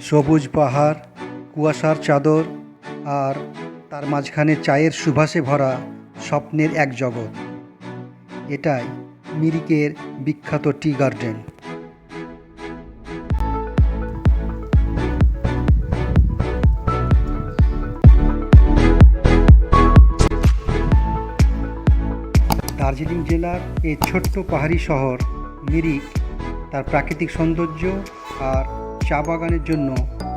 সবুজ পাহাড়, কুয়াশার চাদর আর তার মাঝখানে চায়ের সুভাষে ভরা স্বপ্নের এক জগৎ। এটাই মিরিকের বিখ্যাত টি গার্ডেন। দার্জিলিং জেলার এই ছোট্ট পাহাড়ি শহর, মিরিক, তার প্রাকৃতিক সৌন্দর্য আর চা বাগানের জন্য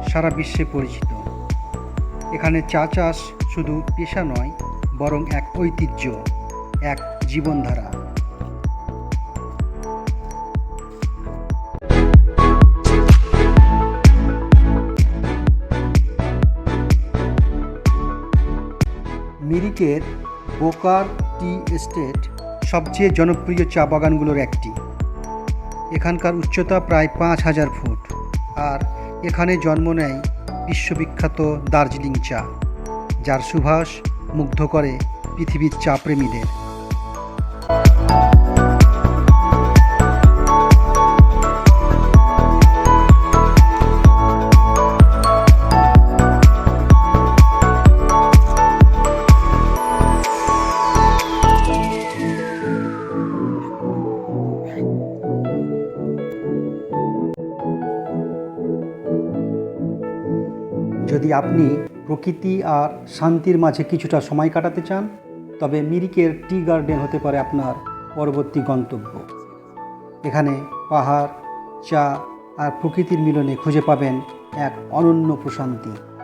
সারা বিশ্বে পরিচিত। এখানে চা চাষ শুধু পেশা নয়, বরং এক ঐতিহ্য, এক জীবনধারা। মিরিকের বোকার টি এস্টেট সবচেয়ে জনপ্রিয় চা বাগানগুলোর একটি। এখানকার উচ্চতা প্রায় পাঁচ হাজার ফুট আর এখানে জন্ম নেয় বিশ্ববিখ্যাত দার্জিলিং চা, যার সুভাষ মুগ্ধ করে পৃথিবীর চা প্রেমীদের। যদি আপনি প্রকৃতি আর শান্তির মাঝে কিছুটা সময় কাটাতে চান, তবে মিরিকের টি গার্ডেন হতে পারে আপনার পরবর্তী গন্তব্য। এখানে পাহাড়, চা আর প্রকৃতির মিলনে খুঁজে পাবেন এক অনন্য প্রশান্তি।